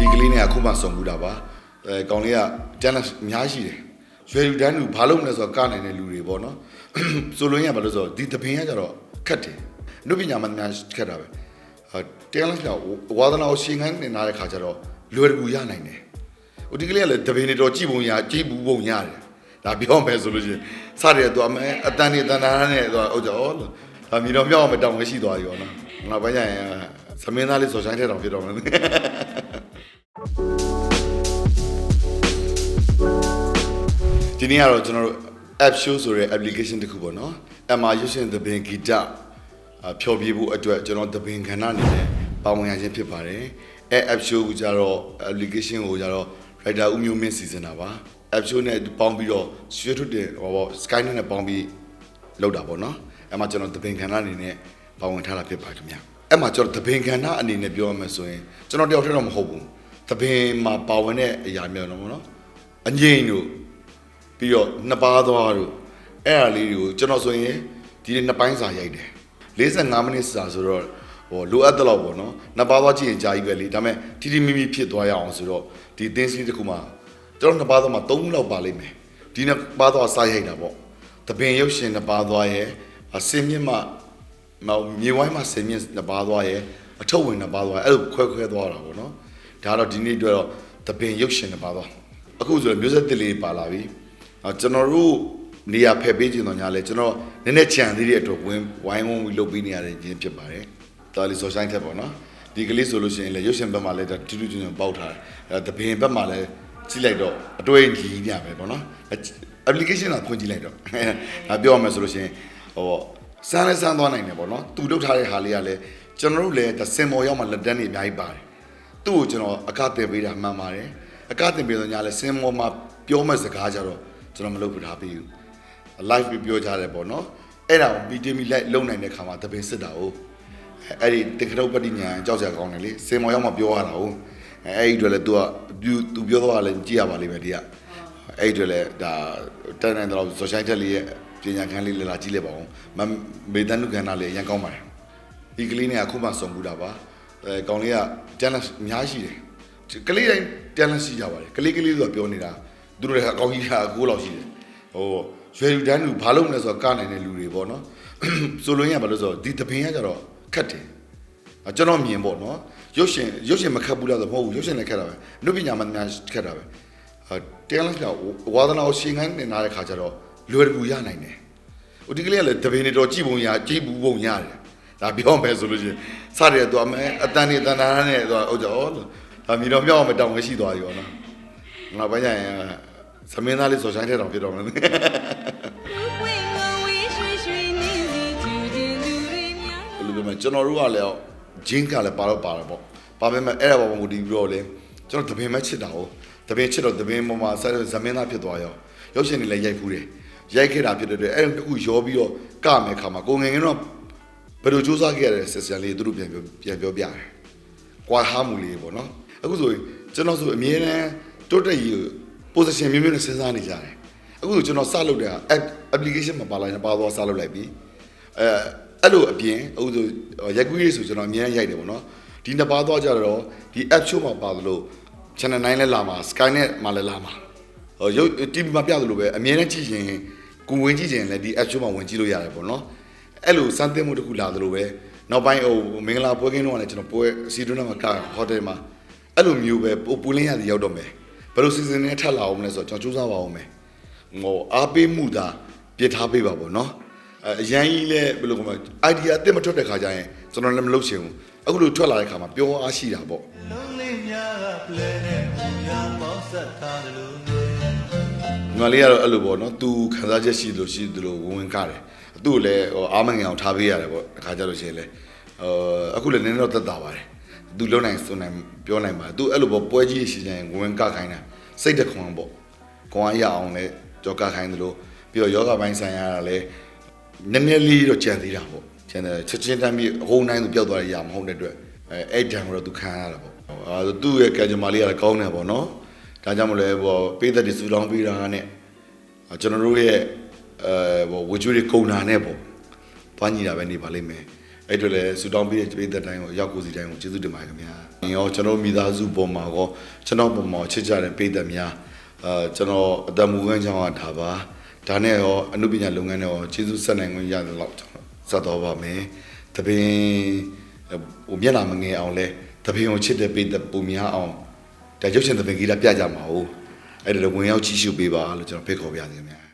ဒီကလေးနဲ့အခုမှစုံမှုတာပါအဲကောင်လေးကတန်းလက်အများရှိတယ်ရွယ်လူတန်းလူဘာလို့မလဲဆိုတော့ကနိုင်တဲ့လူတွေပေါ့နော်ဆိုလိုရင်းကဘာလို့ဆိုတော့ဒီတပင်ကကြတော့ခက်တယ်နုပညာမှများခက်တာပဲအဲတန်းလက်ကဝါသနာကိုရှင်ခိုင်းနေတဲ့ခါကျတော့လွယ်ကူရနိုင်တယ်ဟိုဒီကလေးကလည်းတပင်တွေတော့ကြည်ပုံရကြည်ဘူးပုံရတယ်ဒါပြောမယ်ဆိုလို့ရှိရင်စတယ်သူအမဲအတန်နေတန်တာနဲ့သူဟုတ်ကြဩလို့ဒါမီတော့မြောက်အောင်မတောင်းမရှိသွားပြီပေါ့နော်ငါဘာကြရင် သမင်းသားလေးစော်ဆိုင်တဲ့တောင်ဖြစ်တော့မယ်ဒီနေ့ကတော့ကျွန်တော်တို့ app show ဆိုတဲ့ application တစ်ခုပေါ့နော်အမှာရွှေရှင်သဘင်ဂီတအဖျော်ပြဖို့အတွက်ကျွန်တော်သဘင်ခန္ဓာအနေနဲ့ပါဝင်ရခြင်းဖြစ်ပါတယ်အဲ app show ကိုကြတော့ application ကိုကြတော့ writer ဦးမျိုးမင်းစီစဉ်တာပါ app show နဲ့ပေါင်းပြီးတော့ရွှေထုတ်တဲ့ဟောပေါ့ sky နဲ့ပေါင်းပြီးလောက်တာပေါ့နော်အဲမှာကျွန်တော်သဘင်ခန္ဓာအနေနဲ့ပါဝင်ထားတာဖြစ်ပါခင်ဗျ အဲ့မှာကျွန်တော်သဘင်ခန္ဓာအနေနဲ့ပြောရမယ်ဆိုရင်ကျွန်တော်တယောက်တည်းတော့မဟုတ်ဘူးသဘင်မှာပါဝင်တဲ့အရာမျိုးတော့ပေါ့နော်အငိမ့်တို့ပြီးတော့နှစ်ပါးသွားတို့အဲ့အရာလေးတွေကိုကျွန်တော်ဆိုရင်ဒီနေ့နှစ်ပိုင်းစာရိုက်တယ်45မိနစ်စာဆိုတော့ဟိုလိုအပ်တဲ့လောက်ပေါ့နော်နှစ်ပါးသွားကြည့်ရင်ကြာကြီးပဲလေဒါပေမဲ့တီတီမီမီဖြစ်သွားရအောင်ဆိုတော့ဒီသင်းစည်းတစ်ခုမှာကျွန်တော်နှစ်ပါးသွားမှာ3ခုလောက်ပါလိမ့်မယ်ဒီနှစ်ပါးသွားစာရိုက်တာပေါ့တပင်ရုပ်ရှင်နှစ်ပါးသွားရဲ့အစင်းမြင့်မှ မောင်မြေဝိုင်းမှာစင်းမြင့်နှစ်ပါးသွားရဲ့အထုပ်ဝင်နှစ်ပါးသွားအဲ့လိုခွဲခွဲသွားတာပေါ့နော်ဒါကတော့ဒီနေ့အတွက်တော့တပင်ရုပ်ရှင်နှစ်ပါးသွားအခုဆိုရင်မျိုးဆက်တစ်လေးပါလာပြီအော်ကျွန်တော်တို့နေရာဖယ်ပေးခြင်းတော့ညာလဲကျွန်တော်နည်းနည်းချန်သေးတဲ့အတွက်ဝင်းဝိုင်းဝန်းပြီးလုပ်ပေးနေရတဲ့ခြင်းဖြစ်ပါတယ်။ဒါလေးဆိုဆိုင်ထက်ပေါ့နော်။ဒီကလေးဆိုလို့ရှိရင်လည်းရုပ်ရှင်ဘက်မှာလည်းဒါတူတူချင်းချင်းပေါက်ထားတယ်။အဲတပင်ဘက်မှာလည်းကြည့်လိုက်တော့အတွေ့အကြုံညပဲပေါ့နော်။ application ကဖွင့်ကြည့်လိုက်တော့ဒါပြောရမယ်ဆိုလို့ရှိရင်ဟို စမ်းလဲစမ်းသွားနိုင်တယ်ပေါ့နော်။သူလုပ်ထားတဲ့ဟာလေးကလည်းကျွန်တော်တို့လည်းဒါစင်မော်ရောက်မှလက်တန်းတွေအများကြီးပါတယ်။သူ့ကိုကျွန်တော်အကတင်ပေးတာမှန်ပါတယ်အကတင်ပေးတော့ညာလဲစင်မောမှာပြောမဲ့စကားကြတော့ကျွန်တော်မလုပ်ပြထားပေးဘူး live ပြီးပြောကြတယ်ပေါ့နော်အဲ့ဒါကို BTV live လုံနိုင်တဲ့ခါမှာတပင်စစ်တာဟုတ်အဲ့ဒီတက္ကရာပတိညာကြောက်စရာကောင်းတယ်လေစင်မောရောက်မှပြောရတာဟုတ်အဲ့ဒီအတွက်လဲ तू က तू ပြောတော့လဲကြည့်ရပါလိမ့်မယ်ဒီကအဲ့ဒီအတွက်လဲဒါတန်တန်တော့ social တက်လေးရဲ့ ပညာခန်းလေးလာကြည့်လိုက်ပါဦးမမေတ္တနုခန္ဓာလေးအရင်ကောင်းပါတယ်ဒီကလေးနဲ့အခုမှစုံမှုတာပါအဲကောင်လေးက talent အများရှိတယ်ကလေးတိုင်း talent ရှိကြပါတယ်ကလေးကလေးဆိုတာပြောနေတာသူတို့လည်းအကောင်ကြီးကအကိုလောက်ရှိတယ်ဟိုရွယ်လူတန်းလူဘာလို့မလဲဆိုတော့ကနိုင်တဲ့လူတွေပေါ့နော်ဆိုလိုရင်းကဘာလို့ဆိုတော့ဒီတပင်ကကြတော့ခက်တယ်အကျွန်တော်မြင်ပေါ့နော်ရုပ်ရှင်ရုပ်ရှင်မခက်ဘူးလားဆိုမဟုတ်ဘူးရုပ်ရှင်လည်းခက်တာပဲနုပညာမှများခက်တာပဲအဲ talent ကဝါသနာကိုရှင်ခိုင်းနေတဲ့ခါကျတော့ လွယ်တကူရနိုင်တယ်ဟိုဒီကလေးကလည်းတပင်းနေတော့ကြည်ပုံရကြည်ဘူးပုံရတယ်ဒါပြောမယ်ဆိုလို့ရှိရင်စတယ်သူအမအတန်နေတန်တာနဲ့သူဟုတ်ကြောဒါမီတော့မြောက်အောင်မတောင်းမရှိသွားရောနော်နောက်ပိုင်းကျရင်သမင်းသားလေးဆိုဆိုင်ထဲတောင်ဖြစ်တော့မယ်ဘယ်လိုပြောမလဲကျွန်တော်တို့ကလည်းဂျင်းကလည်းပါတော့ပါတော့ပေါ့ပါပဲမဲ့အဲ့ဒါပေါ်မှာကိုတီးပြီးတော့လေကျွန်တော်တပင်မဲ့ချစ်တာ哦တပင်ချစ်တော့တပင်ပေါ်မှာဆက်သမင်းသားဖြစ်သွားရောရုပ်ရှင်တွေလည်းရိုက်ဖူးတယ် ရိုက်ခဲ့တာဖြစ်တဲ့အတွက်အဲ့ဒါတခုရောပြီးတော့ကမယ်ခါမှာကိုငယ်ငယ်တော့ဘယ်လိုစူးစမ်းခဲ့ရတဲ့ဆက်ဆံလေးသူတို့ပြန်ပြောပြန်ပြောပြတယ်ကွာဟာမှုလေးပေါ့နော်အခုဆိုရင်ကျွန်တော်ဆိုအမြဲတမ်းတိုးတက်ရေး position မျိုးမျိုးနဲ့စဉ်းစားနေကြတယ်အခုဆိုကျွန်တော်စလုပ်တဲ့ app application မှာပါလာရင်ပါသွားစလုပ်လိုက်ပြီအဲအဲ့လိုအပြင်အခုဆိုရိုက်ကူးရေးဆိုကျွန်တော်အမြဲတမ်းရိုက်တယ်ပေါ့နော်ဒီနှစ်ပါးသွားကြတော့ဒီ app show မှာပါသလို channel 9လည်းလာမှာ skynet မှာလည်းလာမှာဟိုရုပ် TV မှာပြသလိုပဲအမြဲတမ်းကြည့်ရင် ကိုဝင်ကြည့်ရင်လည်းဒီ app show မှာဝင်ကြည့်လို့ရတယ်ပေါ့နော်အဲ့လိုစမ်းသပ်မှုတစ်ခုလာသလိုပဲနောက်ပိုင်းဟိုမင်္ဂလာပွဲကင်းတော့လည်းကျွန်တော်ပွဲစီတွန်းမှာကဟိုတယ်မှာအဲ့လိုမျိုးပဲပူလင်းရည်ရောက်တော့မယ်ဘယ်လိုစီစဉ်နေထပ်လာအောင်မလဲဆိုတော့ကျွန်တော်စူးစမ်းပါအောင်မယ်ဟိုအားပေးမှုသာပြစ်ထားပေးပါပေါ့နော်အဲအရန်ကြီးလဲဘယ်လိုကောမ idea အစ်မထွက်တဲ့ခါကျရင်ကျွန်တော်လည်းမလုပ်ချင်ဘူးအခုလိုထွက်လာတဲ့ခါမှာပြောအားရှိတာပေါ့လုံးလေးများကပလဲနဲ့ညာပေါင်းဆက်ထားတယ်လို့ ငါလေးကတော့အဲ့လိုပေါ့နော်သူခံစားချက်ရှိလို့ရှိသလိုဝင်ဝင်ကတယ်သူ့ကိုလည်းဟိုအားမငယ်အောင်ထားပေးရတယ်ပေါ့တစ်ခါကြလို့ရှိရင်လည်းဟိုအခုလည်းနည်းနည်းတော့သက်သာပါတယ်သူလုံနိုင်စွနိုင်ပြောနိုင်ပါတယ်သူအဲ့လိုပေါ့ပွဲကြီးရှိကြရင်ဝင်ဝင်ကခိုင်းတာစိတ်တခွန်ပေါ့ခွန်အားရအောင်လည်းကြောကခိုင်းတယ်လို့ပြီးတော့ယောဂပိုင်းဆိုင်ရာကလည်းနည်းနည်းလေးတော့ကြံသေးတာပေါ့ကြံတယ်ချက်ချင်းတမ်းပြီးအကုန်တိုင်းသူပျောက်သွားရရမဟုတ်တဲ့အတွက်အဲအဲ့ဒံကိုတော့သူခံရတာပေါ့အဲသူ့ရဲ့ကံကြမ္မာလေးကလည်းကောင်းတယ်ပေါ့နော် ဒါကြောင့်မလဲပေါ့ပေးသက်တွေစူလောင်းပေးတာနဲ့အာကျွန်တော်တို့ရဲ့အဲဟိုဝကြွေးတွေကုံနာနဲ့ပေါ့တွားညီတာပဲနေပါလိမ့်မယ်အဲ့တို့လည်းဆူတောင်းပေးတဲ့ပြည်သက်တိုင်းကိုရောက်ကိုစီတိုင်းကိုကျေးဇူးတင်ပါတယ်ခင်ဗျာရောကျွန်တော်မိသားစုပေါ်မှာကောကျွန်တော်ပေါ်မှာချစ်ကြတဲ့ပြည်သက်များအာကျွန်တော်အတမူခန်းချောင်းကဒါပါဒါနဲ့ရောအနုပညာလုပ်ငန်းနဲ့ရောကျေးဇူးဆက်နိုင်ခွင့်ရတယ်လို့ကျွန်တော်ဆက်တော်ပါမယ်တပင်ဟိုမျက်နှာမငယ်အောင်လဲတပင်ကိုချစ်တဲ့ပြည်သက်ပုံများအောင် ဒါရုပ်ရှင်တပင်ကြီးလာပြကြမှာဟုတ်အဲ့ဒါတော့ဝင်ရောက်ကြည့်ရှုပေးပါလို့ကျွန်တော်ဖိတ်ခေါ်ပါရစေခင်ဗျာ